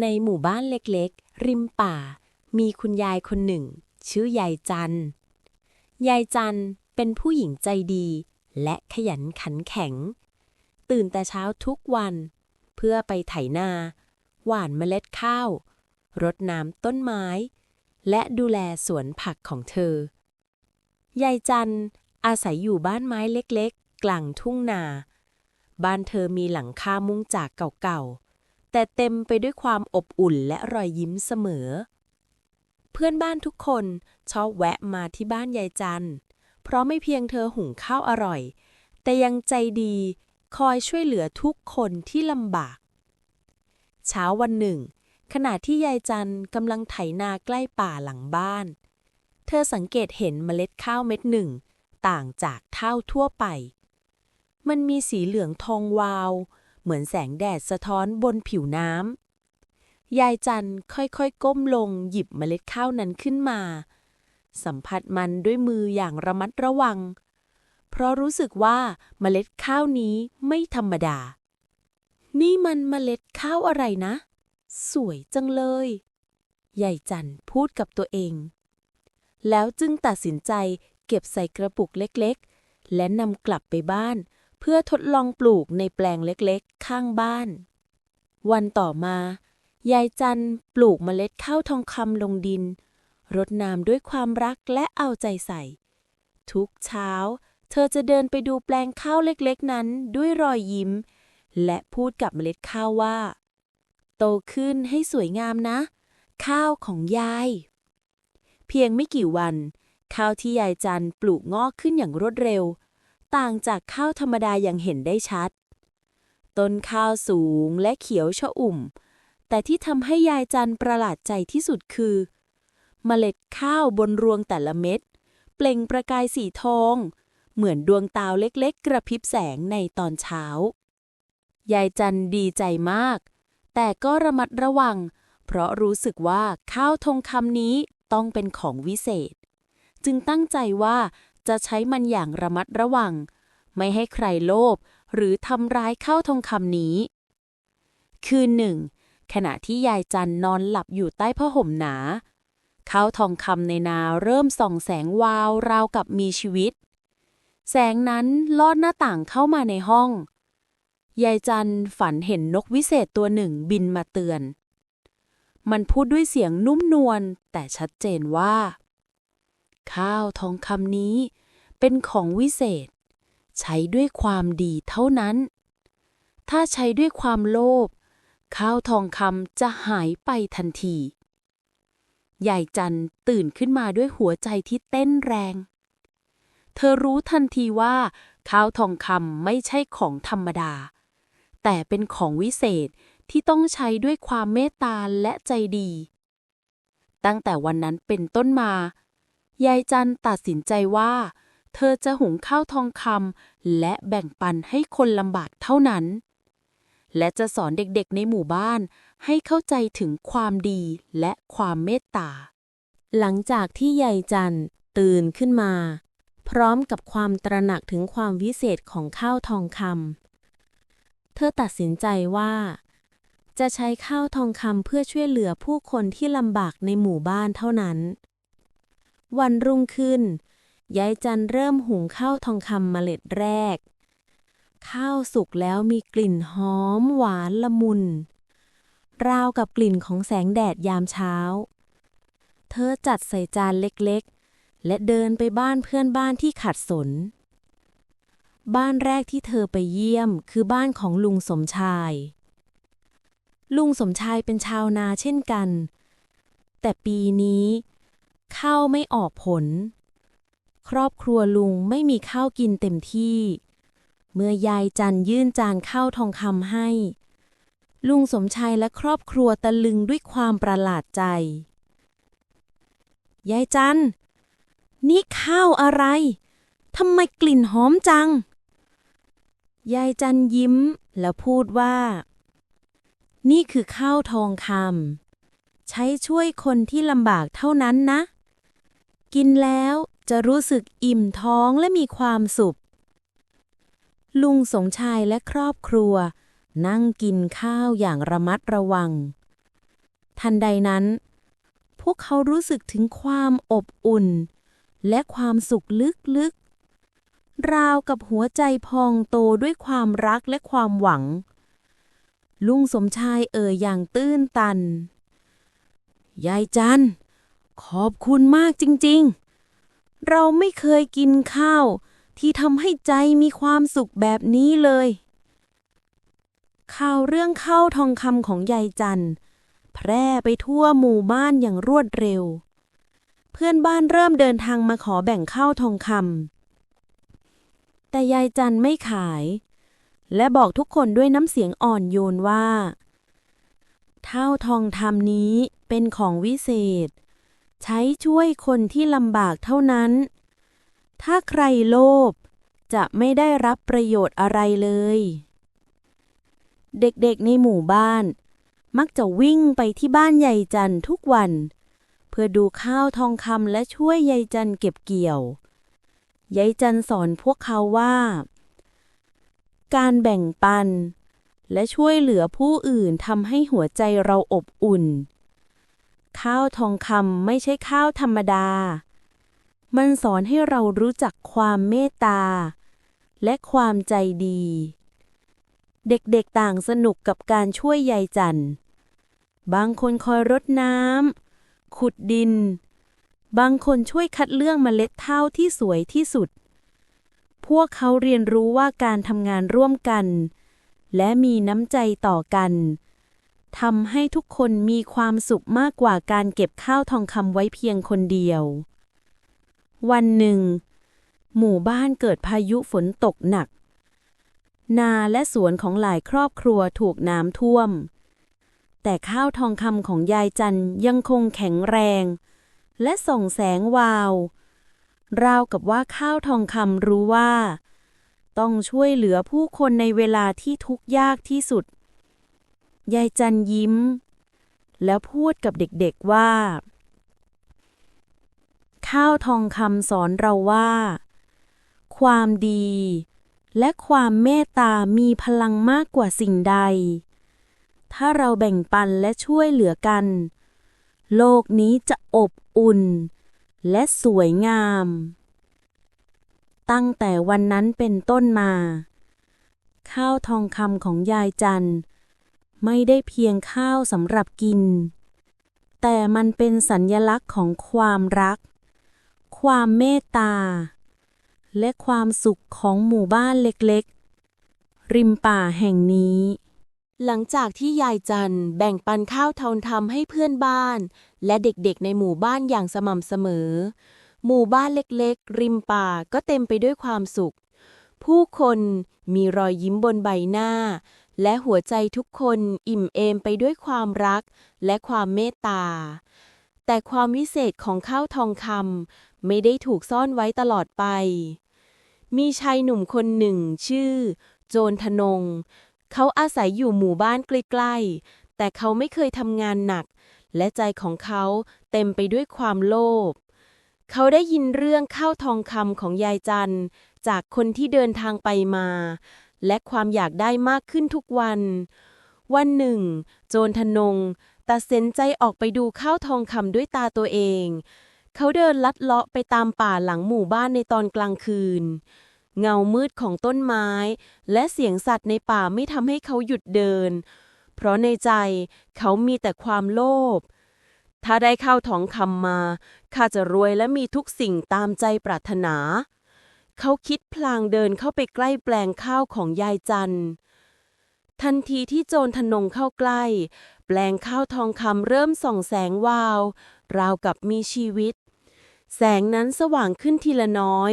ในหมู่บ้านเล็กๆ ริมป่า มีคุณยายคนหนึ่ง ชื่อยายจัน ยายจันเป็นผู้หญิงใจดี และขยันขันแข็ง ตื่นแต่เช้าทุกวัน เพื่อไปไถนา หว่านเมล็ดข้าว รดน้ำต้นไม้ และดูแลสวนผักของเธอ ยายจันอาศัยอยู่บ้านไม้เล็กๆ กลางทุ่งนา บ้านเธอมีหลังคามุงจากเก่าๆ แต่เต็มไปด้วยความอบอุ่นและรอยยิ้มเสมอ เพื่อนบ้านทุกคนชอบแวะมาที่บ้านยายจัน เพราะไม่เพียงเธอหุงข้าวอร่อย แต่ยังใจดีคอยช่วยเหลือทุกคนที่ลำบาก เช้าวันหนึ่ง ขณะที่ยายจันกำลังไถนาใกล้ป่าหลังบ้าน เธอสังเกตเห็นเมล็ดข้าวเม็ดหนึ่ง ต่างจากข้าวทั่วไป มันมีสีเหลืองทองวาว เหมือนแสงแดดสะท้อนบนผิวน้ำ ยายจันค่อยๆ ก้มลงหยิบเมล็ดข้าวนั้นขึ้นมา สัมผัสมันด้วยมืออย่างระมัดระวัง เพราะรู้สึกว่าเมล็ดข้าวนี้ไม่ธรรมดา นี่มันเมล็ดข้าวอะไรนะ สวยจังเลย ยายจันพูดกับตัวเอง แล้วจึงตัดสินใจเก็บใส่กระปุกเล็กๆ และนำกลับไปบ้าน เพื่อทดลองปลูกในแปลงเล็กๆ ข้างบ้าน วันต่อมา ยายจันปลูกเมล็ดข้าวทองคำลงดิน รดน้ำด้วยความรักและเอาใจใส่ ทุกเช้า เธอจะเดินไปดูแปลงข้าวเล็กๆ นั้นด้วยรอยยิ้ม และพูดกับเมล็ดข้าวว่า โตขึ้นให้สวยงามนะ ข้าวของยาย เพียงไม่กี่วัน ข้าวที่ยายจันปลูกงอกขึ้นอย่างรวดเร็ว ต่างจากข้าวธรรมดาอย่างเห็นได้ชัด ต้นข้าวสูงและเขียวชอุ่ม แต่ที่ทำให้ยายจันประหลาดใจที่สุดคือ เมล็ดข้าวบนรวงแต่ละเม็ด เปล่งประกายสีทอง เหมือนดวงดาเล็กๆ กระพริบแสงในตอนเช้า ยายจันดีใจมาก แต่ก็ระมัดระวัง เพราะรู้สึกว่าข้าวทองคำนี้ต้องเป็นของวิเศษ จึงตั้งใจว่า จะใช้มันอย่างระมัดระวัง ไม่ให้ใครโลภหรือทำร้ายเข้าทองคำนี้ คืนหนึ่ง ขณะที่ยายจันนอนหลับอยู่ใต้ผ้าห่มหนาข้าวทองคำในนาเริ่มส่องแสงวาวราวกับมีชีวิต แสงนั้นลอดหน้าต่างเข้ามาในห้อง ยายจันฝันเห็นนกวิเศษตัวหนึ่งบินมาเตือน มันพูดด้วยเสียงนุ่มนวลแต่ชัดเจนว่า ข้าวทองคำนี้ เป็นของวิเศษ ใช้ด้วยความดีเท่านั้น ถ้าใช้ด้วยความโลภข้าวทองคำจะหายไปทันทียายจันตื่นขึ้นมาด้วยหัวใจที่เต้นแรง เธอรู้ทันทีว่าข้าวทองคำไม่ใช่ของธรรมดา แต่เป็นของวิเศษที่ต้องใช้ด้วยความเมตตาและใจดี ตั้งแต่วันนั้นเป็นต้นมา ยายจันตัดสินใจว่า เธอจะหุงข้าวทองคำและแบ่งปันให้คนลำบากเท่านั้น และจะสอนเด็กๆในหมู่บ้านให้เข้าใจถึงความดีและความเมตตา หลังจากที่ยายจันตื่นขึ้นมา พร้อมกับความตระหนักถึงความวิเศษของข้าวทองคำเธอตัดสินใจว่าจะใช้ข้าวทองคำเพื่อช่วยเหลือผู้คนที่ลำบากในหมู่บ้านเท่านั้น วันรุ่งขึ้น ยายจันเริ่มหุงข้าวทองคำเมล็ดแรก ข้าวสุกแล้วมีกลิ่นหอมหวานละมุน ราวกับกลิ่นของแสงแดดยามเช้า เธอจัดใส่จานเล็กๆ และเดินไปบ้านเพื่อนบ้านที่ขัดสน บ้านแรกที่เธอไปเยี่ยมคือบ้านของลุงสมชาย ลุงสมชายเป็นชาวนาเช่นกันแต่ปีนี้ ข้าวไม่ออกผล ครอบครัวลุงไม่มีข้าวกินเต็มที่ เมื่อยายจันยื่นจานข้าวทองคำให้ ลุงสมชายและครอบครัวตะลึงด้วยความประหลาดใจ ยายจัน นี่ข้าวอะไร ทำไมกลิ่นหอมจัง ยายจันยิ้มแล้วพูดว่า นี่คือข้าวทองคำใช้ช่วยคนที่ลำบากเท่านั้นนะ กินแล้วจะรู้สึกอิ่มท้องและมีความสุข ลุงสมชายและครอบครัว นั่งกินข้าวอย่างระมัดระวัง ทันใดนั้น พวกเขารู้สึกถึงความอบอุ่น และความสุขลึกๆ ราวกับหัวใจพองโตด้วยความรักและความหวัง ลุงสมชายเอ่ยอย่างตื้นตัน ยายจันทร์ ขอบคุณมากจริงๆ เราไม่เคยกินข้าวที่ทำให้ใจมีความสุขแบบนี้เลย ข่าวเรื่องข้าวทองคำของยายจันแพร่ไปทั่วหมู่บ้านอย่างรวดเร็ว เพื่อนบ้านเริ่มเดินทางมาขอแบ่งข้าวทองคำแต่ยายจันไม่ขาย และบอกทุกคนด้วยน้ำเสียงอ่อนโยนว่าเท่าทองคำนี้เป็นของวิเศษ ใช้ช่วยคนที่ลำบากเท่านั้น ถ้าใครโลภจะไม่ได้รับประโยชน์อะไรเลย เด็กๆในหมู่บ้าน มักจะวิ่งไปที่บ้านยายจันทุกวัน เพื่อดูข้าวทองคำและช่วยยายจันเก็บเกี่ยวยายจันสอนพวกเขาว่า การแบ่งปัน และช่วยเหลือผู้อื่นทำให้หัวใจเราอบอุ่น ข้าวทองคำไม่ใช่ข้าวธรรมดา มันสอนให้เรารู้จักความเมตตา และความใจดี เด็กๆต่างสนุกกับการช่วยยายจัน บางคนคอยรดน้ำ ขุดดิน บางคนช่วยคัดเลือกเมล็ดข้าวที่สวยที่สุด พวกเขาเรียนรู้ว่าการทำงานร่วมกัน และมีน้ำใจต่อกัน ทำให้ทุกคนมีความสุขมากกว่าการเก็บข้าวทองคำไว้เพียงคนเดียว วันหนึ่ง หมู่บ้านเกิดพายุฝนตกหนัก นาและสวนของหลายครอบครัวถูกน้ำท่วม แต่ข้าวทองคำของยายจันยังคงแข็งแรง และส่องแสงวาว ราวกับว่าข้าวทองคำรู้ว่า ต้องช่วยเหลือผู้คนในเวลาที่ทุกข์ยากที่สุด ยายจันยิ้ม แล้วพูดกับเด็กๆว่า ข้าวทองคำสอนเราว่า ความดี และความเมตตามีพลังมากกว่าสิ่งใด ถ้าเราแบ่งปันและช่วยเหลือกัน โลกนี้จะอบอุ่น และสวยงาม ตั้งแต่วันนั้นเป็นต้นมา ข้าวทองคำของยายจัน ไม่ได้เพียงข้าวสำหรับกิน แต่มันเป็นสัญญลักษณ์ของความรัก ความเมตตา และความสุขของหมู่บ้านเล็กๆ ริมป่าแห่งนี้ หลังจากที่ยายจันแบ่งปันข้าวทองคำให้เพื่อนบ้าน และเด็กๆ ในหมู่บ้านอย่างสม่ำเสมอ หมู่บ้านเล็กๆ ริมป่าก็เต็มไปด้วยความสุข ผู้คนมีรอยยิ้มบนใบหน้า และหัวใจทุกคนอิ่มเอมไปด้วยความรักและความเมตตา แต่ความวิเศษของข้าวทองคำไม่ได้ถูกซ่อนไว้ตลอดไป มีชายหนุ่มคนหนึ่งชื่อ โจรทนง เขาอาศัยอยู่หมู่บ้านใกล้ๆ แต่เขาไม่เคยทำงานหนัก และใจของเขาเต็มไปด้วยความโลภเขาได้ยินเรื่องข้าวทองคำของยายจันจากคนที่เดินทางไปมา และความอยากได้มากขึ้นทุกวัน วันหนึ่ง โจรทนงตัดสินใจออกไปดูข้าวทองคำด้วยตาตัวเอง เขาเดินลัดเลาะไปตามป่าหลังหมู่บ้านในตอนกลางคืน เงามืดของต้นไม้ และเสียงสัตว์ในป่าไม่ทำให้เขาหยุดเดิน เพราะในใจเขามีแต่ความโลภถ้าได้ข้าวทองคำมา ข้าจะรวยและมีทุกสิ่งตามใจปรารถนา เขาคิดพลางเดินเข้าไปใกล้แปลงข้าวของยายจันทันทีที่โจรทนงเข้าใกล้ แปลงข้าวทองคำเริ่มส่องแสงวาว ราวกับมีชีวิต แสงนั้นสว่างขึ้นทีละน้อย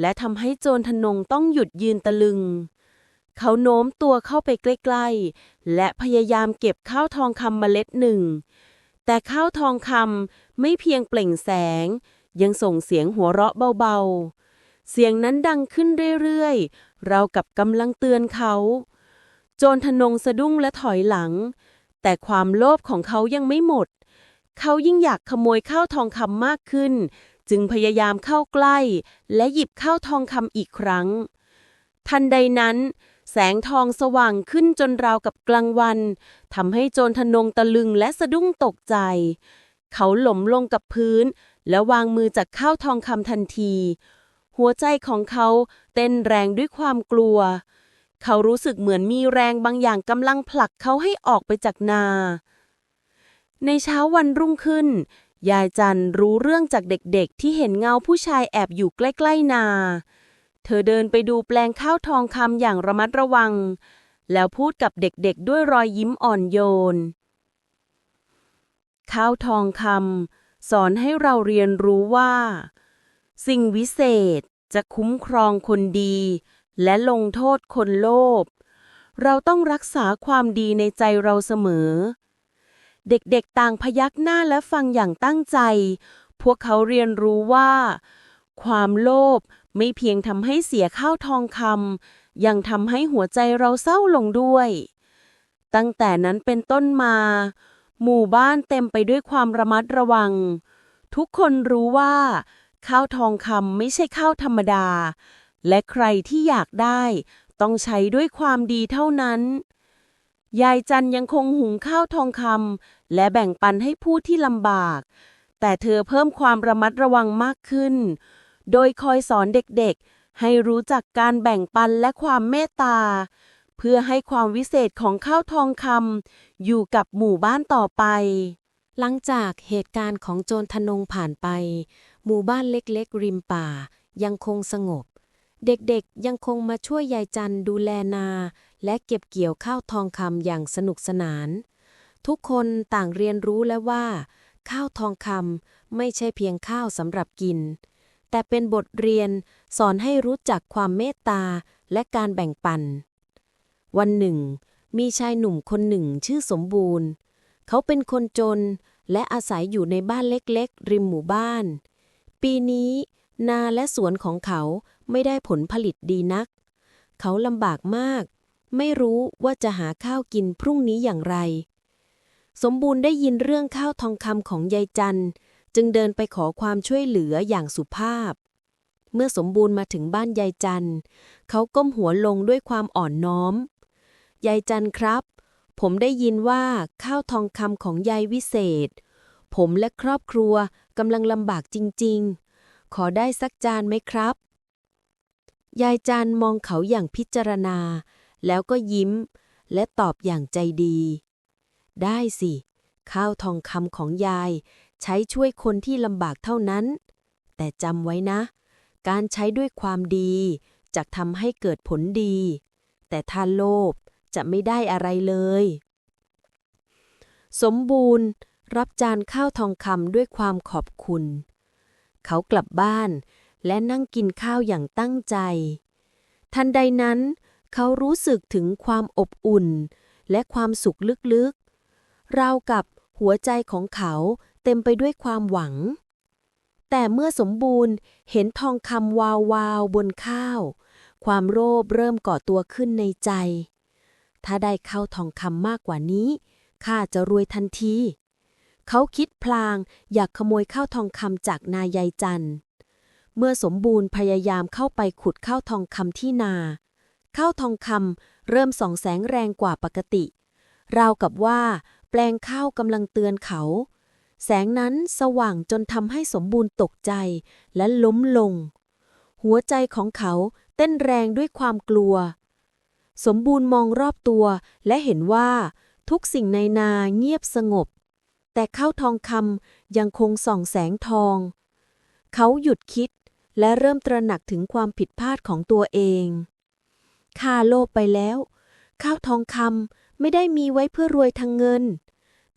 และทำให้โจรทนงต้องหยุดยืนตะลึง เขาโน้มตัวเข้าไปใกล้ๆ และพยายามเก็บข้าวทองคำเมล็ดหนึ่ง แต่ข้าวทองคำไม่เพียงเปล่งแสง ยังส่งเสียงหัวเราะเบาๆ เสียงนั้นดังขึ้นเรื่อยๆรากับกำลังเตือนเขา โจรทนงสะดุ้งและถอยหลัง แต่ความโลภของเขายังไม่หมด เขายิ่งอยากขโมยข้าวทองคำมากขึ้น จึงพยายามเข้าใกล้ และหยิบข้าวทองคำอีกครั้ง ทันใดนั้น แสงทองสว่างขึ้นจนราวกับกลางวันทำให้โจรทนงตะลึงและสะดุ้งตกใจ เขาหล่มลงกับพื้น และวางมือจากข้าวทองคำทันที หัวใจของเขาเต้นแรงด้วยความกลัว เขารู้สึกเหมือนมีแรงบางอย่างกำลังผลักเขาให้ออกไปจากนา ในเช้าวันรุ่งขึ้น ยายจันรู้เรื่องจากเด็กๆ ที่เห็นเงาผู้ชายแอบอยู่ใกล้ๆนา เธอเดินไปดูแปลงข้าวทองคำอย่างระมัดระวัง แล้วพูดกับเด็กๆ ด้วยรอยยิ้มอ่อนโยน ข้าวทองคำสอนให้เราเรียนรู้ว่า สิ่งวิเศษจะคุ้มครองคนดี และลงโทษคนโลภ เราต้องรักษาความดีในใจเราเสมอ เด็กๆต่างพยักหน้าและฟังอย่างตั้งใจ พวกเขาเรียนรู้ว่า ความโลภไม่เพียงทำให้เสียข้าวทองคำยังทำให้หัวใจเราเศร้าลงด้วย ตั้งแต่นั้นเป็นต้นมา หมู่บ้านเต็มไปด้วยความระมัดระวัง ทุกคนรู้ว่า ข้าวทองคำไม่ใช่ข้าวธรรมดา และใครที่อยากได้ ต้องใช้ด้วยความดีเท่านั้น ยายจันยังคงหุงข้าวทองคำและแบ่งปันให้ผู้ที่ลำบาก แต่เธอเพิ่มความระมัดระวังมากขึ้น โดยคอยสอนเด็กๆ ให้รู้จักการแบ่งปันและความเมตตา เพื่อให้ความวิเศษของข้าวทองคำอยู่กับหมู่บ้านต่อไปหลังจากเหตุการณ์ของโจรทนงผ่านไป หมู่บ้านเล็กๆ ริมป่า ยังคงสงบ เด็กๆยังคงมาช่วยยายจันดูแลนา และเก็บเกี่ยวข้าวทองคำอย่างสนุกสนาน ทุกคนต่างเรียนรู้แล้วว่า ข้าวทองคำไม่ใช่เพียงข้าวสำหรับกิน แต่เป็นบทเรียนสอนให้รู้จักความเมตตาและการแบ่งปัน วันหนึ่ง มีชายหนุ่มคนหนึ่งชื่อสมบูรณ์ เขาเป็นคนจนและอาศัยอยู่ในบ้านเล็กๆ ริมหมู่บ้าน ปีนี้ นาและสวนของเขาไม่ได้ผลผลิตดีนัก เขาลำบากมาก ไม่รู้ว่าจะหาข้าวกินพรุ่งนี้อย่างไร สมบูรณ์ได้ยินเรื่องข้าวทองคำของยายจันจึงเดินไปขอความช่วยเหลืออย่างสุภาพ เมื่อสมบูรณ์มาถึงบ้านยายจันเขาก้มหัวลงด้วยความอ่อนน้อม ยายจันครับ ผมได้ยินว่าข้าวทองคำของยายวิเศษ ผมและครอบครัว กำลังลำบากจริง ๆ ขอได้สักจานไหมครับ ยายจันมองเขาอย่างพิจารณา แล้วก็ยิ้ม และตอบอย่างใจดี ได้สิ ข้าวทองคำของยาย ใช้ช่วยคนที่ลำบากเท่านั้น แต่จำไว้นะ การใช้ด้วยความดีจะทำให้เกิดผลดี แต่ถ้าโลภจะไม่ได้อะไรเลย สมบูรณ์ รับจานข้าวทองคำด้วยความขอบคุณ เขากลับบ้านและนั่งกินข้าวอย่างตั้งใจ ทันใดนั้น เขารู้สึกถึงความอบอุ่น และความสุขลึกๆ ราวกับหัวใจของเขาเต็มไปด้วยความหวัง แต่เมื่อสมบูรณ์เห็นทองคำวาววาวๆบนข้าว ความโลภเริ่มก่อตัวขึ้นในใจ ถ้าได้ข้าวทองคำมากกว่านี้ข้าจะรวยทันที เขาคิดพลางอยากขโมยข้าวทองคำจากนายายจันเมื่อสมบูรณ์พยายามเข้าไปขุดข้าวทองคำที่นาข้าวทองคำเริ่มส่องแสงแรงกว่าปกติ ราวกับว่า แปลงข้าวกำลังเตือนเขา แสงนั้นสว่างจนทำให้สมบูรณ์ตกใจและล้มลง หัวใจของเขาเต้นแรงด้วยความกลัว สมบูรณ์มองรอบตัวและเห็นว่า ทุกสิ่งในนาเงียบสงบ แต่ข้าวทองคำยังคงส่องแสงทอง เขาหยุดคิดและเริ่มตระหนักถึงความผิดพลาดของตัวเองข้าโลภไปแล้ว ข้าวทองคำไม่ได้มีไว้เพื่อรวยทางเงิน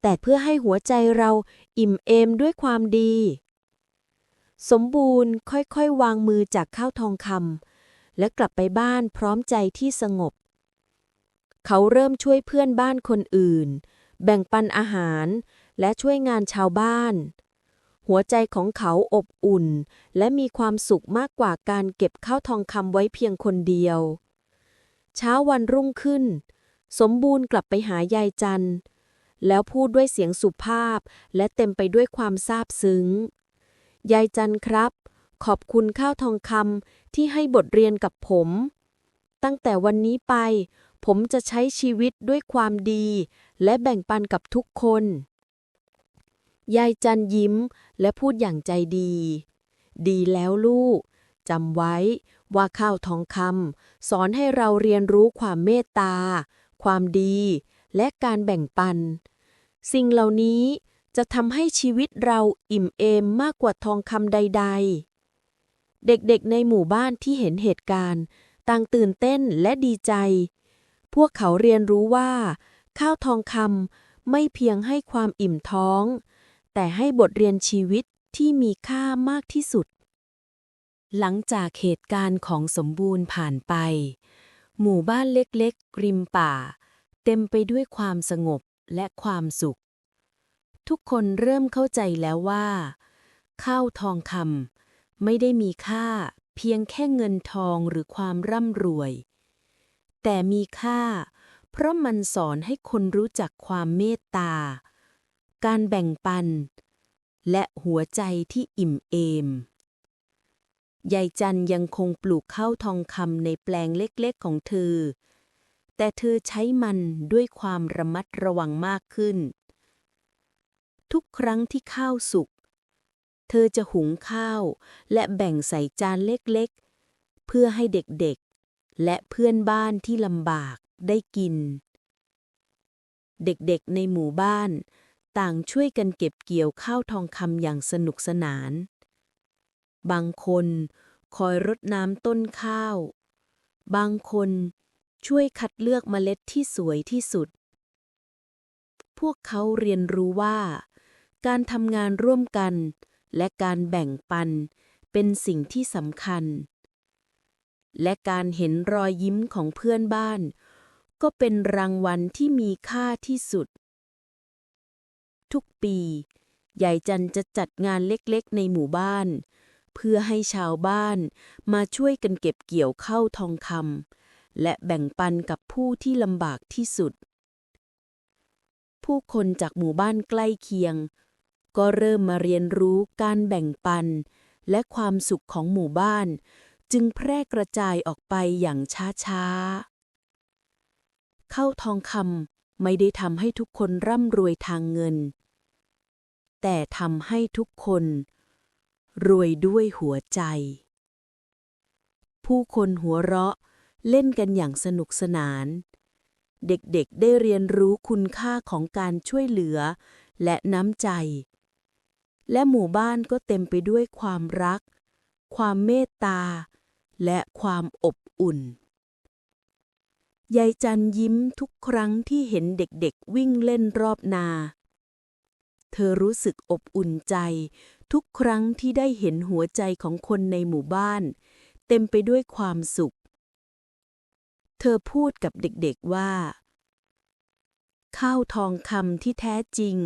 แต่เพื่อให้หัวใจเราอิ่มเอมด้วยความดี สมบูรณ์ค่อยๆ วางมือจากข้าวทองคำและกลับไปบ้านพร้อมใจที่สงบ เขาเริ่มช่วยเพื่อนบ้านคนอื่น แบ่งปันอาหาร และช่วยงานชาวบ้าน หัวใจของเขาอบอุ่น และมีความสุขมากกว่าการเก็บข้าวทองคำไว้เพียงคนเดียว เช้าวันรุ่งขึ้น สมบูรณ์กลับไปหายายจันทร์แล้วพูดด้วยเสียงสุภาพ และเต็มไปด้วยความซาบซึ้ง ยายจันครับ ขอบคุณข้าวทองคำที่ให้บทเรียนกับผม ตั้งแต่วันนี้ไป ผมจะใช้ชีวิตด้วยความดี และแบ่งปันกับทุกคน ยายจันยิ้มและพูดอย่างใจดี ดีแล้วลูกจำไว้ว่าข้าวทองคำสอนให้เราเรียนรู้ความเมตตา ความดี และการแบ่งปัน สิ่งเหล่านี้จะทำให้ชีวิตเราอิ่มเอมมากกว่าทองคำใด ๆ เด็กๆในหมู่บ้านที่เห็นเหตุการณ์ ต่างตื่นเต้นและดีใจ พวกเขาเรียนรู้ว่า ข้าวทองคำไม่เพียงให้ความอิ่มท้อง แต่ให้บทเรียนชีวิตที่มีค่ามากที่สุด หลังจากเหตุการณ์ของสมบูรณ์ผ่านไป หมู่บ้านเล็กๆ ริมป่า เต็มไปด้วยความสงบและความสุข ทุกคนเริ่มเข้าใจแล้วว่า ข้าวทองคำไม่ได้มีค่าเพียงแค่เงินทองหรือความร่ำรวย แต่มีค่า เพราะมันสอนให้คนรู้จักความเมตตา การแบ่งปัน และหัวใจที่อิ่มเอม ยายจันยังคงปลูกข้าวทองคำในแปลงเล็กๆของเธอ แต่เธอใช้มันด้วยความระมัดระวังมากขึ้น ทุกครั้งที่ข้าวสุก เธอจะหุงข้าวและแบ่งใส่จานเล็กๆ เพื่อให้เด็กๆ และเพื่อนบ้านที่ลำบากได้กิน เด็กๆในหมู่บ้าน ต่างช่วยกันเก็บเกี่ยวข้าวทองคำอย่างสนุกสนาน บางคนคอยรดน้ำต้นข้าว บางคนช่วยคัดเลือกเมล็ดที่สวยที่สุด พวกเขาเรียนรู้ว่า การทำงานร่วมกัน และการแบ่งปันเป็นสิ่งที่สำคัญ และการเห็นรอยยิ้มของเพื่อนบ้าน ก็เป็นรางวัลที่มีค่าที่สุด ทุกปี ยายจันจะจัดงานเล็กๆในหมู่บ้าน เพื่อให้ชาวบ้านมาช่วยกันเก็บเกี่ยวข้าวทองคำและแบ่งปันกับผู้ที่ลำบากที่สุด ผู้คนจากหมู่บ้านใกล้เคียง ก็เริ่มมาเรียนรู้การแบ่งปัน และความสุขของหมู่บ้าน จึงแพร่กระจายออกไปอย่างช้าๆข้าวทองคำ ไม่ได้ทำให้ทุกคนร่ำรวยทางเงิน แต่ทำให้ทุกคน รวยด้วยหัวใจ ผู้คนหัวเราะเล่นกันอย่างสนุกสนาน เด็กๆได้เรียนรู้คุณค่าของการช่วยเหลือและน้ำใจ และหมู่บ้านก็เต็มไปด้วยความรัก ความเมตตา และความอบอุ่น ยายจันยิ้มทุกครั้งที่เห็นเด็กๆวิ่งเล่นรอบนา เธอรู้สึกอบอุ่นใจ ทุกครั้งที่ได้เห็นหัวใจของคนในหมู่บ้าน เต็มไปด้วยความสุข เธอพูดกับเด็กๆว่า ข้าวทองคำที่แท้จริง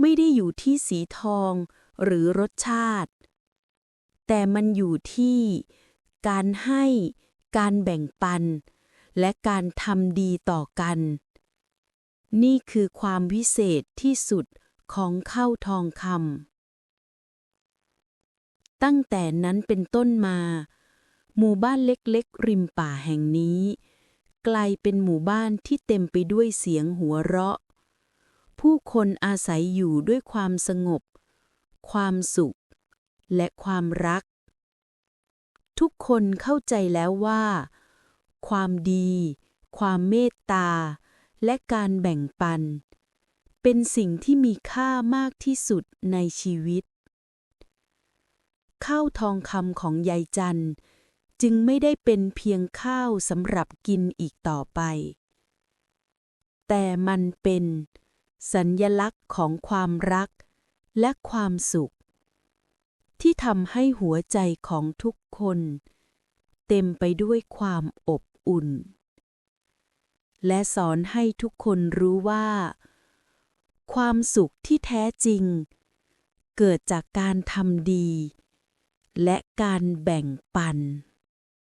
ไม่ได้อยู่ที่สีทองหรือรสชาติ แต่มันอยู่ที่ การให้ การแบ่งปัน และการทำดีต่อกัน นี่คือความวิเศษที่สุดของข้าวทองคำตั้งแต่นั้นเป็นต้นมา หมู่บ้านเล็กๆ ริมป่าแห่งนี้ กลายเป็นหมู่บ้านที่เต็มไปด้วยเสียงหัวเราะ ผู้คนอาศัยอยู่ด้วยความสงบ ความสุข และความรัก ทุกคนเข้าใจแล้วว่า ความดี ความเมตตา และการแบ่งปัน เป็นสิ่งที่มีค่ามากที่สุดในชีวิต ข้าวทองคำของยายจันจึงไม่ได้เป็นเพียงข้าวสำหรับกินอีกต่อไป แต่มันเป็นสัญญลักษณ์ของความรักและความสุข ที่ทำให้หัวใจของทุกคน เต็มไปด้วยความอบ อุ่น และสอนให้ทุกคนรู้ว่า ความสุขที่แท้จริง เกิดจากการทำดี และการแบ่งปัน